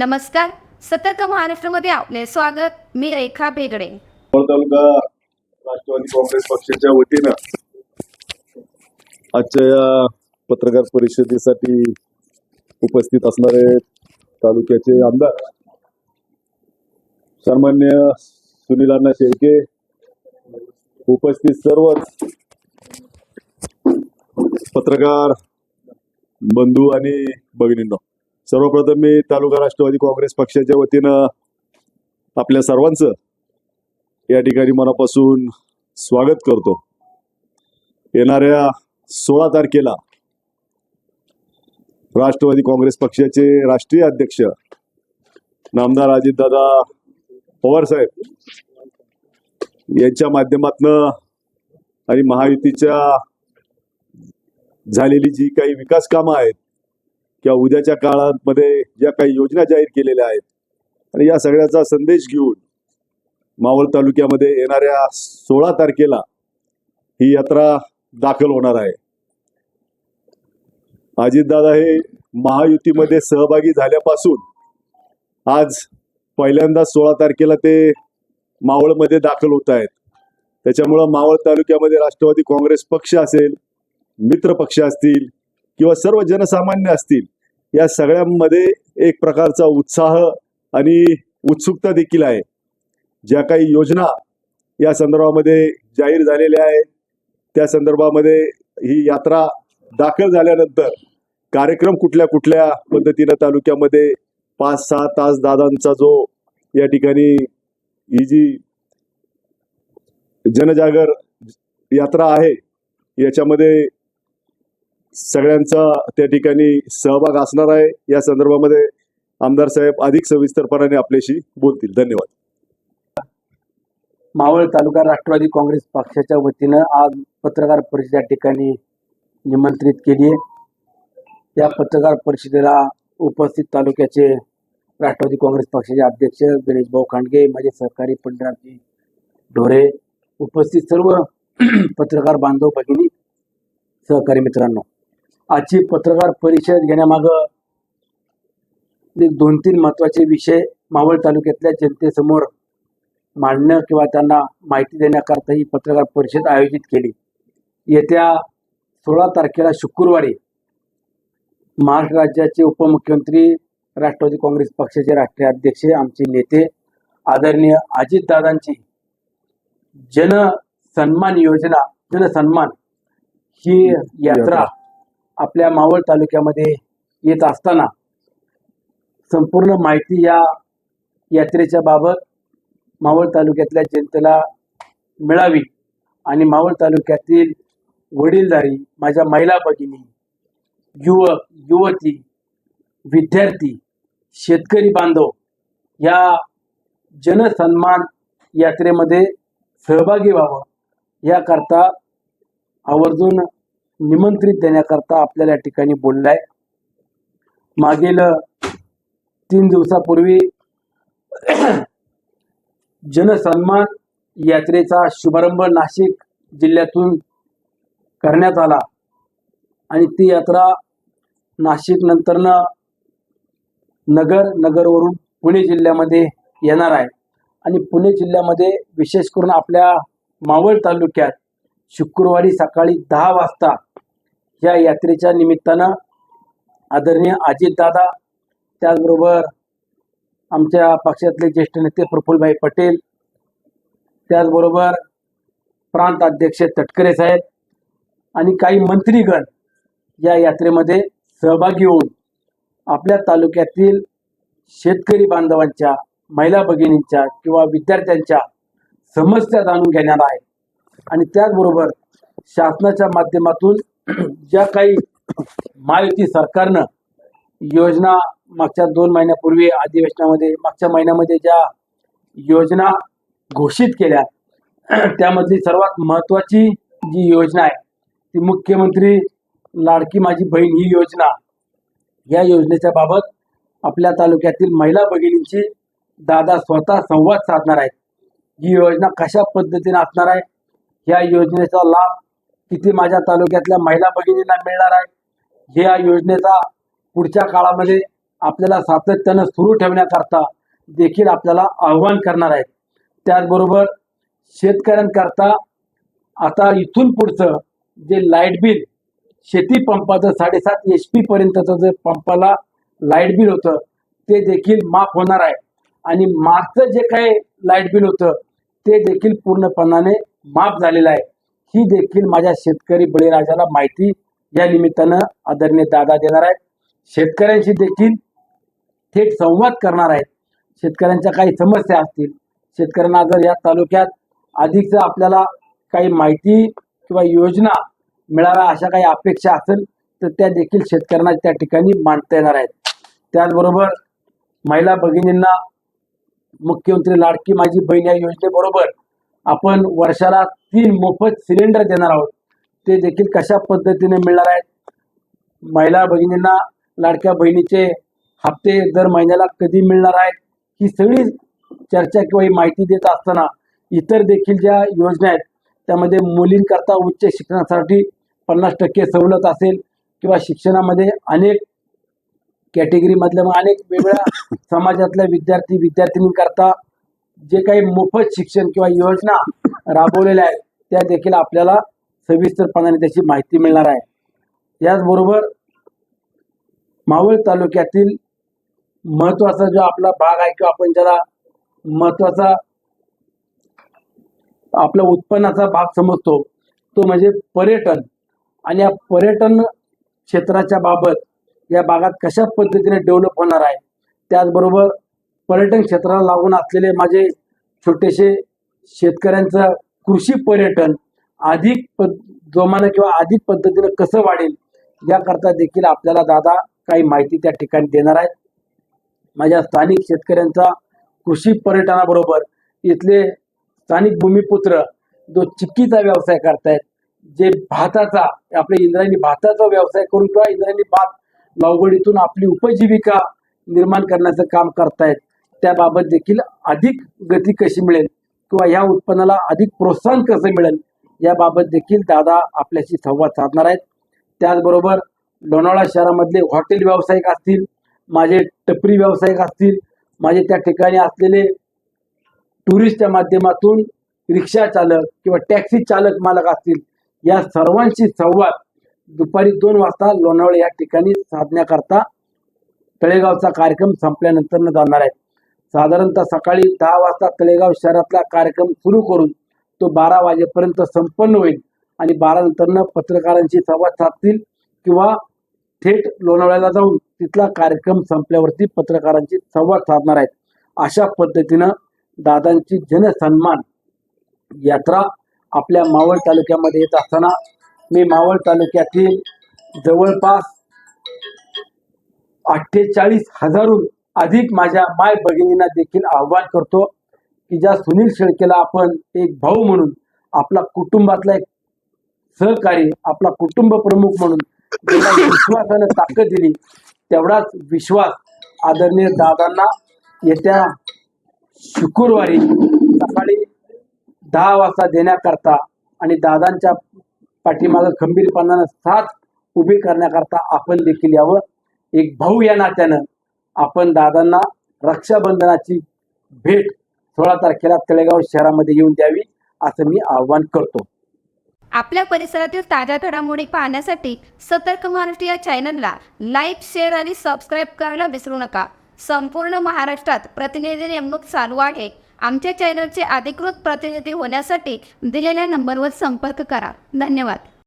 नमस्कार. सतर्क महाराष्ट्रामध्ये आपले स्वागत. मी रेखा बेगडे तालुका राष्ट्रवादी काँग्रेस पक्षाच्या वतीनं आजच्या या पत्रकार परिषदेसाठी उपस्थित असणारे तालुक्याचे आमदार सन्मान्य सुनील अण्णा शेळके उपस्थित सर्वच पत्रकार बंधू आणि भगिनींनो. सर्वप्रथम मी तालुका राष्ट्रवादी काँग्रेस पक्षाच्या वतीनं आपल्या सर्वांचं या ठिकाणी मनापासून स्वागत करतो. येणाऱ्या सोळा तारखेला राष्ट्रवादी काँग्रेस पक्षाचे राष्ट्रीय अध्यक्ष नामदार अजितदादा पवार साहेब यांच्या माध्यमातनं आणि महायुतीच्या झालेली जी काही विकास कामं आहेत किंवा उद्याच्या काळामध्ये ज्या काही योजना जाहीर केलेल्या आहेत आणि या सगळ्याचा संदेश घेऊन मावळ तालुक्यामध्ये येणाऱ्या सोळा तारखेला ही यात्रा दाखल होणार आहे. अजितदादा हे महायुतीमध्ये सहभागी झाल्यापासून आज पहिल्यांदा सोळा तारखेला ते मावळमध्ये दाखल होत आहेत. त्याच्यामुळं मावळ तालुक्यामध्ये राष्ट्रवादी काँग्रेस पक्ष असेल मित्र पक्ष असतील किंवा सर्व जनसामान्य असतील या सगळ्यांमध्ये एक प्रकारचा उत्साह आणि उत्सुकता देखील आहे. ज्या काही योजना या संदर्भामध्ये जाहीर झालेल्या आहेत त्या संदर्भामध्ये ही यात्रा दाखल झाल्यानंतर कार्यक्रम कुठल्या कुठल्या पद्धतीनं तालुक्यामध्ये पाच सहा तास दादांचा जो या ठिकाणी ही जी जनजागर यात्रा आहे याच्यामध्ये सगळ्यांचा त्या ठिकाणी सहभाग असणार आहे. या संदर्भामध्ये आमदार साहेब अधिक सविस्तरपणाने आपल्याशी बोलतील. धन्यवाद. मावळ तालुका राष्ट्रवादी काँग्रेस पक्षाच्या वतीनं आज पत्रकार परिषद या ठिकाणी निमंत्रित केली आहे. या पत्रकार परिषदेला उपस्थित तालुक्याचे राष्ट्रवादी काँग्रेस पक्षाचे अध्यक्ष गणेश भाऊ खांडगे माझे सहकारी पंढराजी ढोरे उपस्थित सर्व पत्रकार बांधव भगिनी सहकारी मित्रांनो. आजची पत्रकार परिषद घेण्यामागं एक दोन तीन महत्त्वाचे विषय मावळ तालुक्यातल्या जनतेसमोर मांडणं किंवा त्यांना माहिती देण्याकरता ही पत्रकार परिषद आयोजित केली. येत्या सोळा तारखेला शुक्रवारी महाराष्ट्र राज्याचे उपमुख्यमंत्री राष्ट्रवादी काँग्रेस पक्षाचे राष्ट्रीय अध्यक्ष आमचे नेते आदरणीय अजितदादांची जन सन्मान योजना जनसन्मान ही यात्रा आपल्या मावळ तालुक्यामध्ये येत असताना संपूर्ण माहिती या यात्रेच्या बाबत मावळ तालुक्यातल्या जनतेला मिळावी आणि मावळ तालुक्यातील वडीलधारी माझ्या महिला भगिनी युवक युवती विद्यार्थी शेतकरी बांधव या जनसन्मान यात्रेमध्ये सहभागी व्हावं याकरता आवर्जून निमंत्रित देण्याकरता आपल्याला या ठिकाणी बोललाय. मागील तीन दिवसापूर्वी जनसन्मान यात्रेचा शुभारंभ नाशिक जिल्ह्यातून करण्यात आला. आणि ती यात्रा नाशिक नंतरनं नगर नगरवरून पुणे जिल्ह्यामध्ये येणार आहे. आणि पुणे जिल्ह्यामध्ये विशेष करून आपल्या मावळ तालुक्यात शुक्रवारी सकाळी दहा वाजता या यात्रेच्या निमित्तानं आदरणीय अजितदादा त्याचबरोबर आमच्या पक्षातले ज्येष्ठ नेते प्रफुल्लभाई पटेल त्याचबरोबर प्रांत अध्यक्ष तटकरे साहेब आणि काही मंत्रीगण या यात्रेमध्ये सहभागी होऊन आपल्या तालुक्यातील शेतकरी बांधवांच्या महिला भगिनींच्या किंवा विद्यार्थ्यांच्या समस्या जाणून घेणार आहे आणि त्याचबरोबर शासनाच्या माध्यमातून ज्या काही महायुती सरकारनं योजना मागच्या दोन महिन्यापूर्वी अधिवेशनामध्ये मागच्या महिन्यामध्ये ज्या योजना घोषित केल्या त्यामधली सर्वात महत्त्वाची जी योजना आहे ती मुख्यमंत्री लाडकी माझी बहीण ही योजना या योजनेच्या बाबत आपल्या तालुक्यातील महिला भगिनींची दादा स्वतः संवाद साधणार आहेत. ही योजना कशा पद्धतीने असणार आहे या योजनेचा लाभ किती माझ्या तालुक्यातल्या महिला भगिनींना मिळणार आहे? या योजनेचा पुढच्या काळामध्ये आपल्याला सातत्यानं सुरू ठेवण्याकरता देखील आपल्याला आव्हान करणार आहेत त्याचबरोबर शेतकऱ्यांकरता आता इथून पुढचं जे लाइट बिल शेती पंपाचं साडेसात एच पी पर्यंतचं जे पंपाला लाइट बिल होतं ते देखील माफ होणार आहे. आणि मागचं जे काही लाइट बिल होतं ते देखील पूर्णपणाने माफ झालेलं आहे. ही देखील माझ्या शेतकरी बळीराजाला माहिती या निमित्तानं आदरणीय दादा देणार आहेत. शेतकऱ्यांशी देखील थेट संवाद करणार आहेत. शेतकऱ्यांच्या काही समस्या असतील. शेतकऱ्यांना जर या तालुक्यात अधिकचं आपल्याला काही माहिती किंवा योजना मिळाव्या अशा काही अपेक्षा असेल तर त्या देखील शेतकऱ्यांना त्या ठिकाणी मांडता येणार आहेत. त्याचबरोबर महिला भगिनींना मुख्यमंत्री लाडकी माझी बहीण या योजनेबरोबर आपण वर्षाला तीन मोफत सिलेंडर देणार आहोत. ते देखील कशा पद्धतीने मिळणार आहेत? महिला भगिनींना लाडक्या बहिणीचे हप्ते दर महिन्याला कधी मिळणार आहेत? ही सगळी चर्चा किंवा ही माहिती देत असताना इतर देखील ज्या योजना आहेत त्यामध्ये मुलींकरता उच्च शिक्षणासाठी पन्नास टक्के सवलत असेल किंवा शिक्षणामध्ये अनेक कॅटेगरीमधल्या अनेक वेगळ्या समाजातल्या विद्यार्थी विद्यार्थिनींकरता जे काही मोफत शिक्षण किंवा योजना राबवलेल्या आहेत त्या देखील आपल्याला सविस्तरपणाने त्याची माहिती मिळणार आहे. याचबरोबर मावळ तालुक्यातील महत्त्वाचा जो आपला भाग आहे किंवा आपण ज्याला महत्त्वाचा आपला उत्पन्नाचा भाग समजतो तो म्हणजे पर्यटन. आणि या पर्यटन क्षेत्राच्या बाबत या भागात कशा पद्धतीने डेव्हलप होणार आहे त्याचबरोबर पर्यटन क्षेत्राला लागून असलेले माझे छोटेसे शेतकऱ्यांचं कृषी पर्यटन अधिक पद जोमानं किंवा अधिक पद्धतीनं कसं वाढेल याकरता देखील आपल्याला दादा काही माहिती त्या ठिकाणी देणार आहेत. माझ्या स्थानिक शेतकऱ्यांचा कृषी पर्यटनाबरोबर इथले स्थानिक भूमिपुत्र जो चिक्कीचा व्यवसाय करतायत जे भाताचा आपल्या इंद्रायणी भाताचा व्यवसाय करून किंवा इंद्रायणी भात लागवडीतून आपली उपजीविका निर्माण करण्याचं काम करतायत. त्याबाबत देखील अधिक गती कशी मिळेल किंवा या उत्पन्नाला अधिक प्रोत्साहन कसं मिळेल याबाबत देखील दादा आपल्याशी संवाद साधणार आहेत. त्याचबरोबर लोणावळा शहरामधले हॉटेल व्यावसायिक असतील माझे टपरी व्यावसायिक असतील माझे त्या ठिकाणी असलेले टुरिस्टच्या माध्यमातून रिक्षा चालक किंवा टॅक्सी चालक मालक असतील या सर्वांशी संवाद दुपारी दोन वाजता लोणावळे या ठिकाणी साधण्याकरता तळेगावचा कार्यक्रम संपल्यानंतर जाणार आहे. साधारणतः सकाळी दहा वाजता तळेगाव शहरातला कार्यक्रम सुरू करून तो बारा वाजेपर्यंत संपन्न होईल आणि बारा नंतरनं पत्रकारांशी संवाद साधतील किंवा थेट लोणावळ्याला जाऊन तिथला कार्यक्रम संपल्यावरती पत्रकारांशी संवाद साधणार आहेत. अशा पद्धतीनं दादांची जनसन्मान यात्रा आपल्या मावळ तालुक्यामध्ये येत असताना मी मावळ तालुक्यातील जवळपास अठ्ठेचाळीस हजारहून अधिक माझ्या माय भगिनींना देखील आव्हान करतो की ज्या सुनील शेळकेला आपण एक भाऊ म्हणून आपला कुटुंबातला एक सहकारी आपला कुटुंब प्रमुख म्हणून जेवढा विश्वासानं ताकद दिली तेवढाच विश्वास आदरणीय दादांना येत्या शुक्रवारी सकाळी दहा वाजता देण्याकरता आणि दादांच्या पाठीमागं खंबीरपणानं साथ उभी करण्याकरता आपण देखील यावं. एक भाऊ या नात्यानं आपण दादांना रक्षाबंधनाची भेट सोळा तारखेला तळेगाव शहरामध्ये येऊन द्यावी असं मी आवाहन करतो. आपल्या परिसरातील ताज्या घडामोडी पाहण्यासाठी सतर्क महाराष्ट्र या चॅनलला लाईक शेअर आणि सबस्क्राईब करायला विसरू नका. संपूर्ण महाराष्ट्रात प्रतिनिधी नेमणूक चालू आहे. आमच्या चॅनलचे अधिकृत प्रतिनिधी होण्यासाठी दिलेल्या नंबरवर संपर्क करा. धन्यवाद.